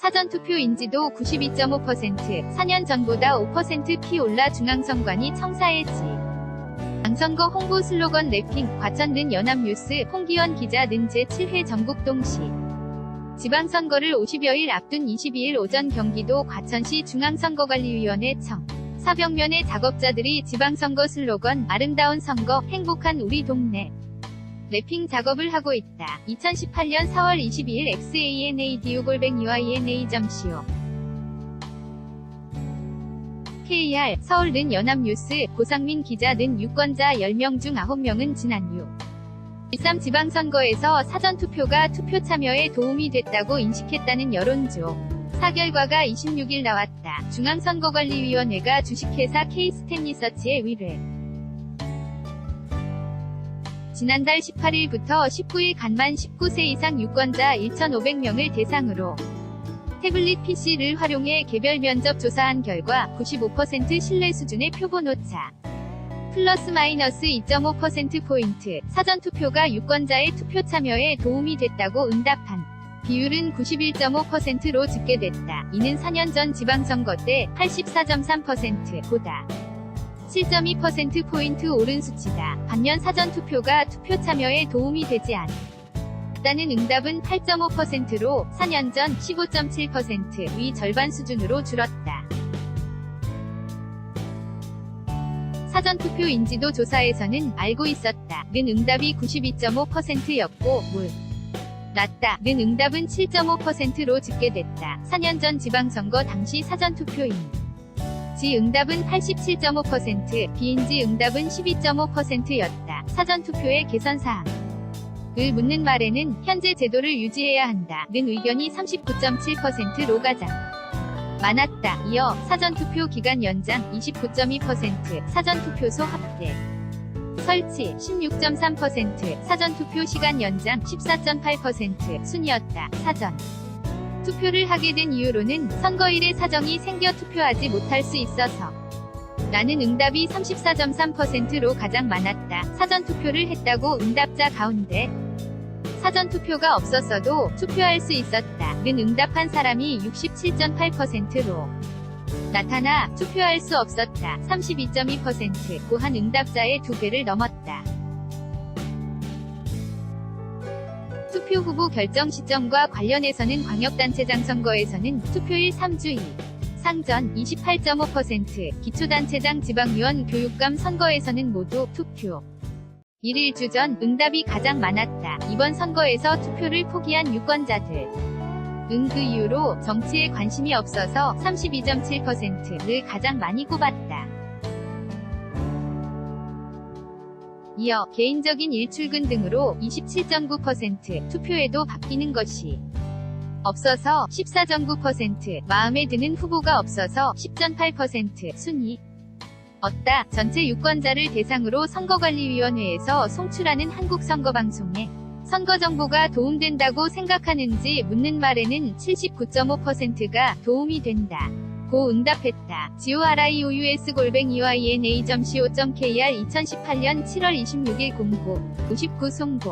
사전투표 인지도 92.5%, 4년 전보다 5%피 올라 중앙선관위 청사해지. 당선거 홍보 슬로건 래핑, 과천 는 연합뉴스, 홍기원 기자 는 제7회 전국동시. 지방선거를 50여일 앞둔 22일 오전 경기도 과천시 중앙선거관리위원회 청. 사병면의 작업자들이 지방선거 슬로건 아름다운 선거, 행복한 우리 동네. 래핑 작업을 하고 있다. 2018년 4월 22일 xanadu-ena.co KR 서울 는 연합뉴스 고상민 기자 는 유권자 10명 중 9명은 지난 6. 13 지방선거에서 사전투표가 투표 참여에 도움이 됐다고 인식했다는 여론조. 사결과가 26일 나왔다. 중앙선거관리위원회가 주식회사 K스탠리서치에 의뢰. 지난달 18일부터 19일 간만 19세 이상 유권자 1,500명을 대상으로 태블릿 PC를 활용해 개별 면접 조사한 결과 95% 신뢰 수준의 표본 오차. 플러스 마이너스 2.5%포인트 사전 투표가 유권자의 투표 참여에 도움이 됐다고 응답한 비율은 91.5%로 집계됐다. 이는 4년 전 지방선거 때 84.3%보다 7.2%포인트 오른 수치다. 반면 사전투표가 투표 참여에 도움이 되지 않았다는 응답은 8.5%로 4년 전 15.7%위 절반 수준으로 줄었다. 사전투표 인지도 조사에서는 알고 있었다. 는 응답이 92.5%였고, 물. 낮다. 는 응답은 7.5%로 집계됐다. 4년 전 지방선거 당시 사전투표인. 지 응답은 87.5%, 비인지 응답은 12.5%였다. 사전투표의 개선사항. 을 묻는 말에는 현재 제도를 유지해야 한다. 는 의견이 39.7%로 가장 많았다. 이어 사전투표 기간 연장 29.2%, 사전투표소 확대. 설치 16.3%, 사전투표 시간 연장 14.8% 순이었다. 사전. 투표를 하게 된 이유로는 선거일에 사정이 생겨 투표하지 못할 수 있어서. 라는 응답이 34.3%로 가장 많았다. 사전투표를 했다고 응답자 가운데 사전투표가 없었어도 투표할 수 있었다. 는 응답한 사람이 67.8%로 나타나 투표할 수 없었다. 32.2% 고한 응답자의 두 배를 넘었다. 투표 후보 결정 시점과 관련해서는 광역단체장 선거에서는 투표일 3주 일 상전 28.5%, 기초단체장 지방위원 교육감 선거에서는 모두 투표 1일 주 전 응답이 가장 많았다. 이번 선거에서 투표를 포기한 유권자들. 응그 이유로 정치에 관심이 없어서 32.7%를 가장 많이 꼽았다. 이어 개인적인 일출근 등으로 27.9% 투표에도 바뀌는 것이 없어서 14.9% 마음에 드는 후보가 없어서 10.8% 순위 얻다 전체 유권자를 대상으로 선거관리위원회에서 송출하는 한국선거방송에 선거 정보가 도움된다고 생각하는지 묻는 말에는 79.5%가 도움이 된다. 고 응답했다. GORIOUS 골뱅이와 ENA.co.kr 2018년 7월 26일 공고 59 송고